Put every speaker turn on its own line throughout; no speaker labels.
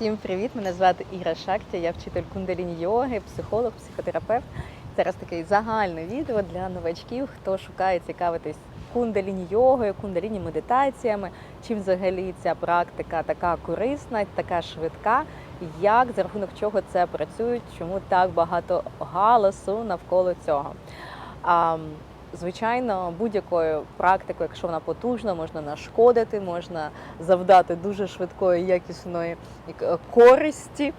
Всім привіт! Мене звати Іра Шактя, я вчитель кундаліні йоги, психолог, психотерапевт. Зараз таке загальне відео для новачків, хто шукає цікавитись кундаліні йогою, кундаліні медитаціями, чим взагалі ця практика така корисна, така швидка, як за рахунок чого це працює, чому так багато галасу навколо цього. Звичайно, будь-якою практикою, якщо вона потужна, можна нашкодити, можна завдати дуже швидкої, якісної е, користі.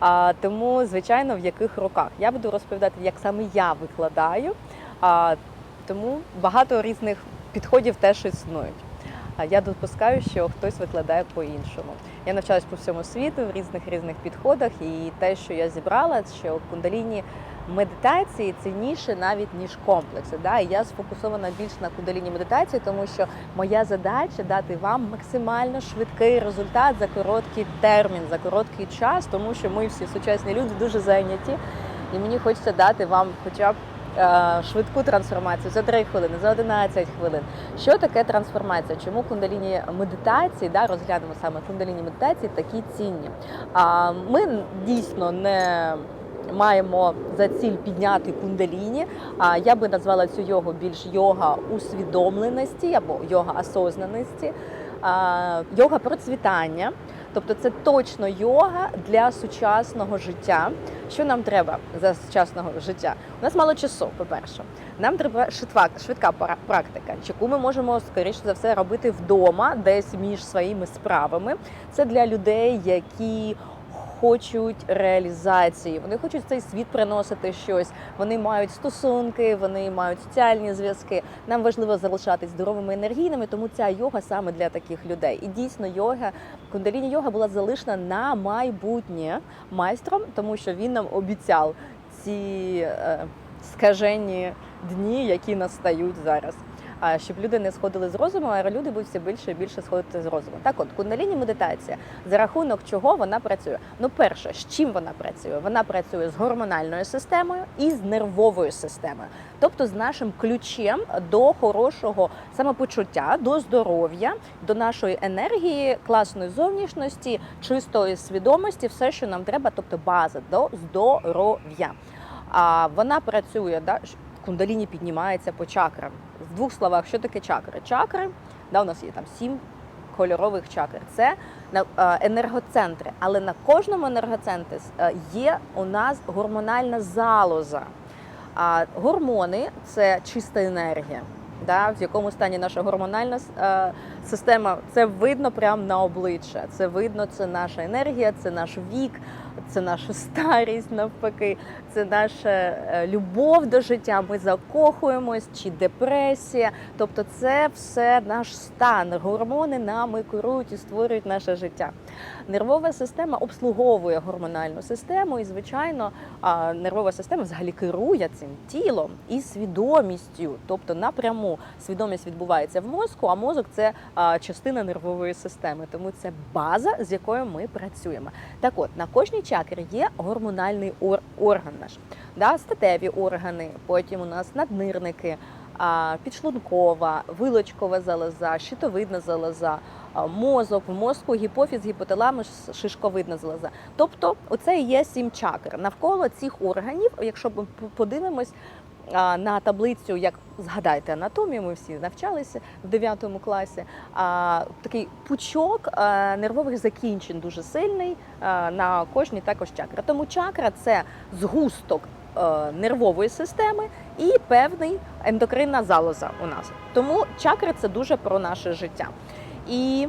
А, тому, звичайно, в яких руках я буду розповідати, як саме я викладаю. А, тому багато різних підходів теж існують. Я допускаю, що хтось викладає по-іншому. Я навчалась по всьому світу в різних різних підходах, і те, що я зібрала, що кундаліні медитації цінніше навіть ніж комплекси. Да? Я сфокусована більш на кундаліні медитації, тому що моя задача дати вам максимально швидкий результат за короткий термін, за короткий час, тому що ми всі сучасні люди дуже зайняті, і мені хочеться дати вам хоча б. Е, Швидку трансформацію за 3 хвилини, за 11 хвилин. Що таке трансформація? Чому кундаліні медитації, да, розглянемо саме кундаліні медитації, такі цінні? А ми дійсно не маємо за ціль підняти кундаліні. А я би назвала цю йогу більш йога усвідомленості або йога осознаності, йога процвітання. Тобто це точно йога для сучасного життя. Що нам треба за сучасного життя? У нас мало часу, по-перше. Нам треба швидка, швидка практика, яку ми можемо скоріше за все робити вдома, десь між своїми справами. Це для людей, які хочуть реалізації, вони хочуть цей світ приносити щось. Вони мають стосунки, вони мають соціальні зв'язки. Нам важливо залишатись здоровими енергійними, тому ця йога саме для таких людей. І дійсно, йога кундаліні йога була залишена на майбутнє майстром, тому що він нам обіцяв ці е, скажені дні, які настають зараз. Щоб люди не сходили з розуму, а люди будуть все більше і більше сходити з розуму. Так, от кундаліні медитація, за рахунок чого вона працює? Ну, перше, з чим вона працює? Вона працює з гормональною системою і з нервовою системою, тобто з нашим ключем до хорошого самопочуття, до здоров'я, до нашої енергії, класної зовнішності, чистої свідомості, все, що нам треба, тобто база до здоров'я. А вона працює, да, кундаліні піднімається по чакрам. В двох словах, що таке чакри? Чакри, да, у нас є там сім кольорових чакр. Це е, енергоцентри, але на кожному енергоцентрі е, є у нас гормональна залоза. А гормони це чиста енергія. Да, в якому стані наша гормональна е, система, це видно прямо на обличчя. Це видно, це наша енергія, це наш вік, це наша старість навпаки, це наша е, любов до життя. Ми закохуємось чи депресія. Тобто, це все наш стан. Гормони нами керують і створюють наше життя. Нервова система обслуговує гормональну систему, і звичайно, нервова система взагалі керує цим тілом і свідомістю. Тобто напряму свідомість відбувається в мозку, а мозок це частина нервової системи. Тому це база, з якою ми працюємо. Так от на кожній чакрі є гормональний ор- орган наш, да, статеві органи, потім у нас наднирники. Підшлункова, вилочкова залоза, щитовидна залоза, мозок, в мозку гіпофіз, гіпоталамус, шишковидна залоза. Тобто, оце і є сім чакр. Навколо цих органів, якщо ми подивимось на таблицю, як згадайте анатомію, ми всі навчалися в 9 класі. А, такий пучок нервових закінчень дуже сильний на кожній також чакра. Тому чакра це згусток е, нервової системи і певний ендокринна залоза у нас. Тому чакри це дуже про наше життя. І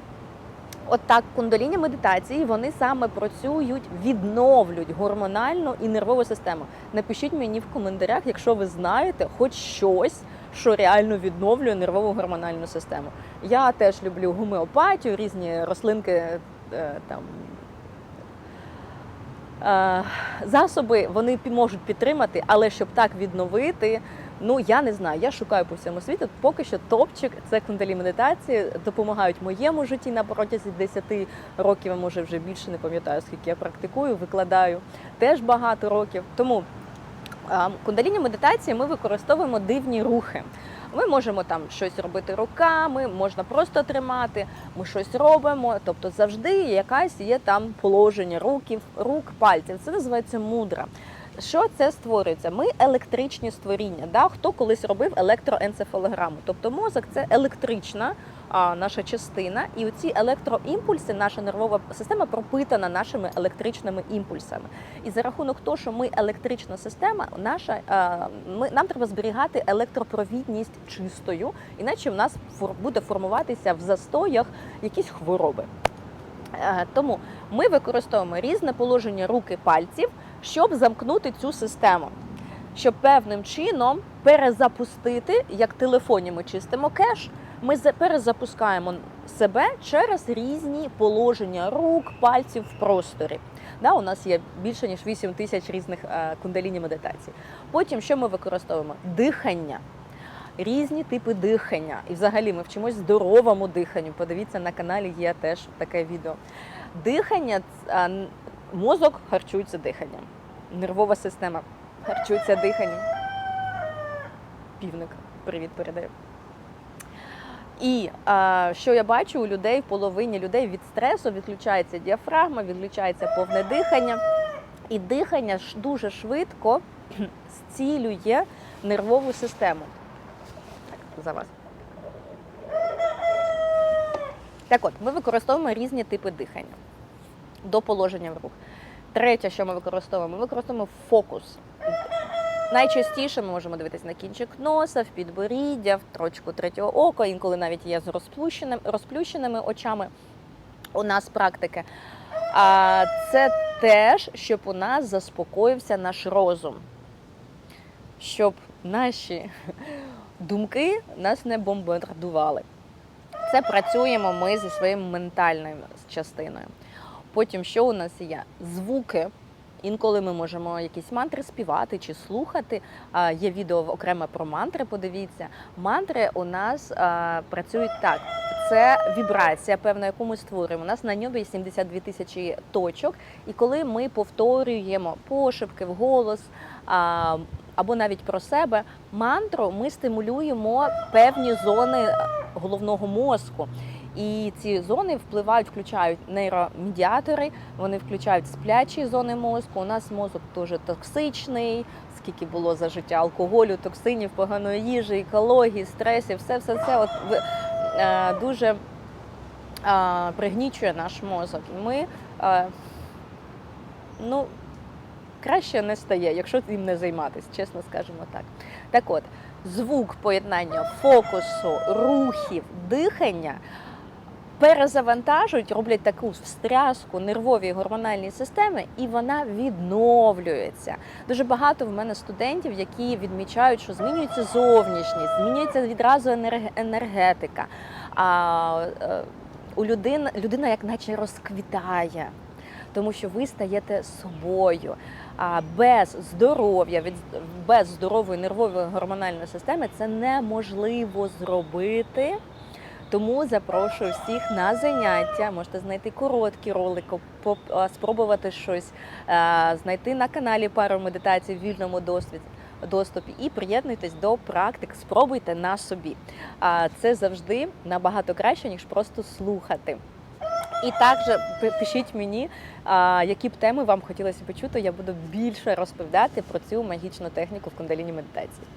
от так кундаліні медитації вони саме працюють, відновлюють гормональну і нервову систему. Напишіть мені в коментарях, якщо ви знаєте хоч щось, що реально відновлює нервову гормональну систему. Я теж люблю гомеопатію, різні рослинки е, там. е, Засоби вони можуть підтримати, але щоб так відновити, ну я не знаю. Я шукаю по всьому світу. Поки що топчик це кундалі медитації допомагають моєму житті на протязі 10 років, а може вже більше не пам'ятаю, скільки я практикую, викладаю теж багато років. Тому кундаліні медитації ми використовуємо дивні рухи. Ми можемо там щось робити руками, можна просто тримати, ми щось робимо. Тобто завжди якась є там положення руків, рук, пальців. Це називається мудра. Що це створюється? Ми електричні створіння. Да? Хто колись робив електроенцефалограму? Тобто мозок це електрична а, наша частина, і оці електроімпульси, наша нервова система пропитана нашими електричними імпульсами. І за рахунок того, що ми електрична система, наша а, ми нам треба зберігати електропровідність чистою, іначе в нас фор- буде формуватися в застоях якісь хвороби. Е, Тому ми використовуємо різне положення рук і пальців, щоб замкнути цю систему, щоб певним чином перезапустити, як телефоні ми чистимо кеш, ми перезапускаємо себе через різні положення рук, пальців в просторі. Да, у нас є більше ніж 8 тисяч різних е, кундаліні медитацій. Потім що ми використовуємо? Дихання. Різні типи дихання. І взагалі ми вчимось здоровому диханню. Подивіться на каналі, є теж таке відео. Дихання, мозок харчується диханням. Нервова система харчується диханням. Півник, привіт передаю. І а, що я бачу у людей, в половині людей від стресу відключається діафрагма, відключається повне дихання. І дихання дуже швидко зцілює нервову систему. Так, за вас. Так от, ми використовуємо різні типи дихання до положення в рух. Третє, що ми використовуємо, ми використовуємо фокус. Найчастіше ми можемо дивитися на кінчик носа, в підборіддя, в трочку третього ока, інколи навіть є з розплющеним, розплющеними очами. У нас практики. А це теж, щоб у нас заспокоївся наш розум, щоб наші думки нас не бомбардували. Це працюємо ми зі своєю ментальною частиною. Потім, що у нас є? Звуки. Інколи ми можемо якісь мантри співати чи слухати. Є відео окремо про мантри. Подивіться, мантри у нас працюють так. Це вібрація, певна, яку ми створюємо. У нас на ньому є 72 тисячі точок. І коли ми повторюємо пошепки вголос або навіть про себе, мантру ми стимулюємо певні зони головного мозку. І ці зони впливають, включають нейромедіатори, вони включають сплячі зони мозку. У нас мозок дуже токсичний, скільки було за життя алкоголю, токсинів, поганої їжі, екології, стресів, все все це от е, дуже е, пригнічує наш мозок. І ми е, ну, краще не стає, якщо їм не займатися, чесно скажемо так. Так от, звук поєднання фокусу, рухів, дихання перезавантажують, роблять таку встряску нервовій гормональній системи, і вона відновлюється. Дуже багато в мене студентів, які відмічають, що змінюється зовнішність, змінюється відразу енергетика. А е, у людини людина як наче розквітає. Тому що ви стаєте собою. А без здоров'я, без здорової нервової гормональної системи це неможливо зробити. Тому запрошую всіх на заняття. Можете знайти короткі ролики, спробувати щось, знайти на каналі пару медитацій в вільному досвід. Доступі і приєднуйтесь до практик, спробуйте на собі. А це завжди набагато краще, ніж просто слухати. І також пи- пишіть мені, які б теми вам хотілося почути. Я буду більше розповідати про цю магічну техніку в кундаліні медитації.